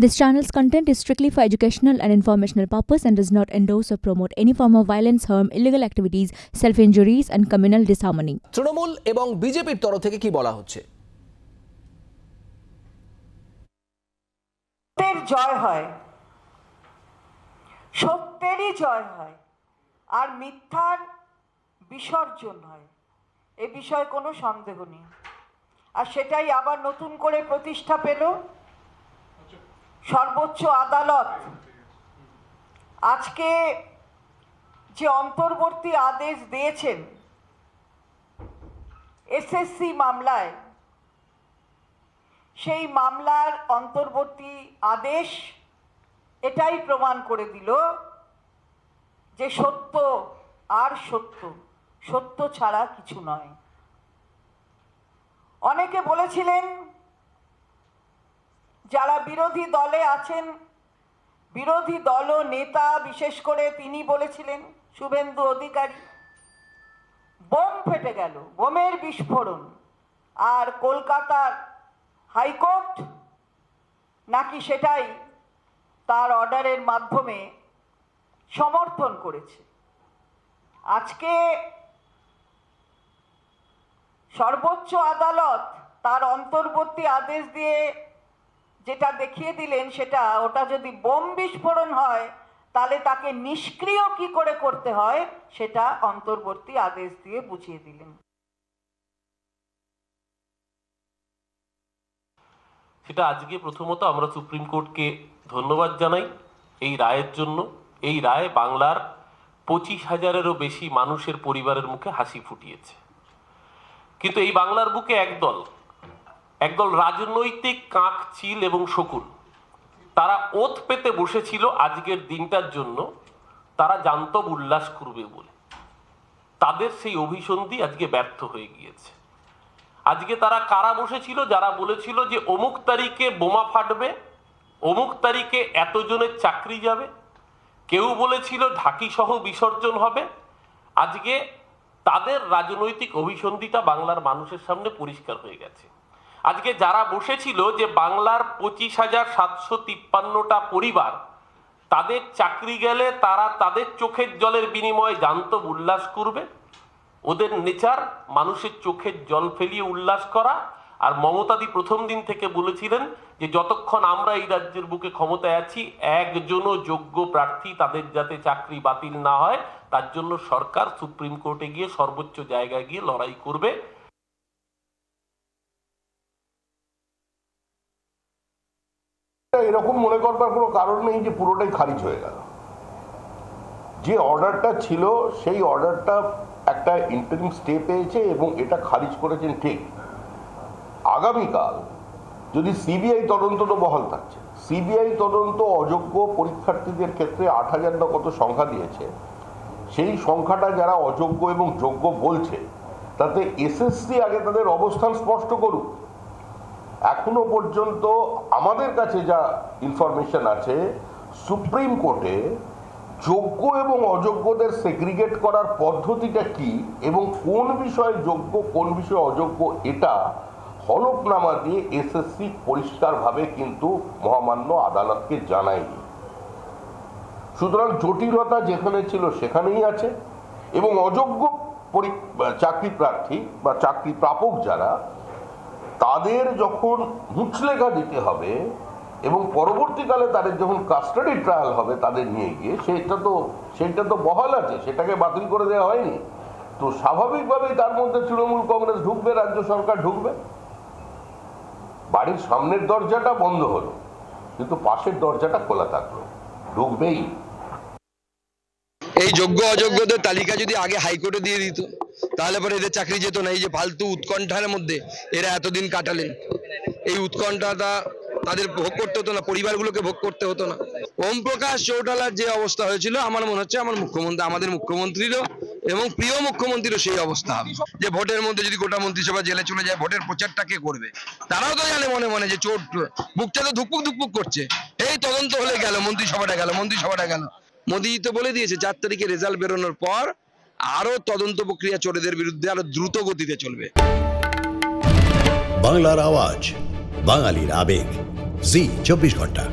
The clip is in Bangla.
This channel's content is strictly for educational and informational purpose and does not endorse or promote any form of violence, harm, illegal activities, self-injuries and communal disharmony. Trinamool এবং বিজেপির তরফ থেকে কি বলা হচ্ছে সত্যের জয় হয় সত্যেরই জয় হয় আর মিথ্যার বিসর্জন হয় এ বিষয়ে কোনো সন্দেহ নেই আর সেটাই আবার নতুন করে প্রতিষ্ঠা পেল সর্বোচ্চ আদালত। আজকে যে অন্তর্বর্তী আদেশ দিয়েছেন এসএসসি মামলায়, সেই মামলার অন্তর্বর্তী আদেশ এটাই প্রমাণ করে দিল যে সত্য আর সত্য সত্য ছাড়া কিছু নয়। অনেকে বলেছিলেন যারা বিরোধী দলে আছেন, বিরোধী দল নেতা, বিশেষ করে তিনি বলেছিলেন, শুভেন্দু অধিকারী, বোম ফেটে গেল, বোমের বিস্ফোরণ। আর কলকাতার হাইকোর্ট নাকি সেটাই তার অর্ডারের মাধ্যমে সমর্থন করেছে। আজকে সর্বোচ্চ আদালত তার অন্তর্বর্তী আদেশ দিয়ে যেটা দেখিয়ে দিলেন সেটা, ওটা যদি বোম বিস্ফোরণ হয়, তাহলে তাকে নিষ্ক্রিয় কি করে করতে হয়, সেটা অন্তর্বর্তী আদেশ দিয়ে বুঝিয়ে দিলেন। সেটা আজকে প্রথমত আমরা সুপ্রিম কোর্টকে ধন্যবাদ জানাই এই রায়ের জন্য। এই রায় বাংলার পঁচিশ হাজারেরও বেশি মানুষের পরিবারের মুখে হাসি ফুটিয়েছে। কিন্তু এই বাংলার বুকে একদল একদল রাজনৈতিক কাক, চিল এবং শকুন। তারা ওত পেতে বসেছিল আজকের দিনটার জন্য। তারা জান্তব উল্লাস করবে বলে। তাদের সেই অভিসন্ধি আজকে ব্যর্থ হয়ে গিয়েছে। আজকে তারা কারা বসেছিল? যারা বলেছিল যে অমুক তারিখে বোমা ফাটবে, অমুক তারিখে এতজনের চাকরি যাবে। কেউ বলেছিল ঢাকি সহ বিসর্জন হবে। আজকে তাদের রাজনৈতিক অভিসন্ধিটা বাংলার মানুষের সামনে পরিষ্কার হয়ে গেছে। আজকে যারা বসেছিল যে বাংলার পঁচিশ হাজার সাতশো তিপ্পান্নটা পরিবার, তাদের চাকরি গেলে তারা তাদের চোখের জলের বিনিময়ে জান্তব উল্লাস করবে। ওদের নেচার, মানুষের চোখের জল ফেলিয়ে উল্লাস করা। আর মমতাদি প্রথম দিন থেকে বলেছিলেন যে, যতক্ষণ আমরা এই রাজ্যের বুকে ক্ষমতায় আছি, একজনও যোগ্য প্রার্থী তাদের যাতে চাকরি বাতিল না হয়, তার জন্য সরকার সুপ্রিম কোর্টে গিয়ে সর্বোচ্চ জায়গায় গিয়ে লড়াই করবে। এরকম মনে করবার কোনো কারণ নেই যে পুরোটাই খারিজ হয়ে গেল। যে অর্ডারটা ছিল, সেই অর্ডারটা একটা ইন্টারিম স্টে পেয়েছে এবং এটা খারিজ করেছেন ঠিক। আগামীকাল যদি সিবিআই তদন্ত তো বহাল থাকছে সিবিআই তদন্ত অযোগ্য পরীক্ষার্থীদের ক্ষেত্রে আট হাজার না কত সংখ্যা দিয়েছে, সেই সংখ্যাটা যারা অযোগ্য এবং যোগ্য বলছে, তাতে এসএসসি আগে তাদের অবস্থান স্পষ্ট করুক। এখনও পর্যন্ত আমাদের কাছে যা ইনফরমেশন আছে সুপ্রিম কোর্টে যোগ্য এবং অযোগ্যদের সেগ্রিগেট করার পদ্ধতিটা কি এবং কোন বিষয়ে যোগ্য, কোন বিষয়ে অযোগ্য এটা হলফনামা দিয়ে এসএসসি পরিষ্কারভাবে কিন্তু মহামান্য আদালতকে জানায়নি। সুতরাং জটিলতা যেখানে ছিল সেখানেই আছে এবং অযোগ্য চাকরি প্রার্থী বা চাকরি প্রাপক যারা তাদের যখন মুচলেখা দিতে হবে এবং পরবর্তীকালে তাদের যখন কাস্টাডি ট্রায়াল হবে তাদের নিয়ে গিয়ে, সেটা তো সেটা তো বহাল আছে, সেটাকে বাতিল করে দেওয়া হয়নি। তো স্বাভাবিকভাবেই তার মধ্যে তৃণমূল কংগ্রেস ঢুকবে, রাজ্য সরকার ঢুকবে। বাড়ির সামনের দরজাটা বন্ধ হলো, কিন্তু পাশের দরজাটা খোলা থাকল। ঢুকবেই। এই যোগ্য অযোগ্যদের তালিকা যদি আগে হাইকোর্টে দিয়ে দিত, তাহলে পরে এদের চাকরি যেত না। এই যে ফালতু উৎকণ্ঠার মধ্যে এরা এতদিন কাটালেন। এই উৎকণ্ঠাটা তাদের ভোগ করতে হতো না, পরিবারগুলোকে ভোগ করতে হতো না। ওম প্রকাশ চৌটালার যে অবস্থা হয়েছিল, আমার মনে হচ্ছে আমার মুখ্যমন্ত্রী, আমাদের মুখ্যমন্ত্রীরও এবং প্রিয় মুখ্যমন্ত্রীরও সেই অবস্থা। হবে যে ভোটের মধ্যে যদি গোটা মন্ত্রিসভা জেলে চলে যায়, ভোটের প্রচারটা কে করবে? তারাও তো জানে মনে মনে যে চোট, বুকটা তো ধুকপুক ধুকপুক করছে। এই তদন্ত হলে গেল, মন্ত্রিসভাটা গেল মন্ত্রিসভাটা গেল। মোদি তো বলে দিয়েছে, চার তারিখে রেজাল্ট বেরোনোর পর আরও তদন্ত প্রক্রিয়া চোরেদের বিরুদ্ধে আরও দ্রুত গতিতে চলবে। বাংলার আওয়াজ, বাঙালির আবেগ। জি, চব্বিশ ঘণ্টা।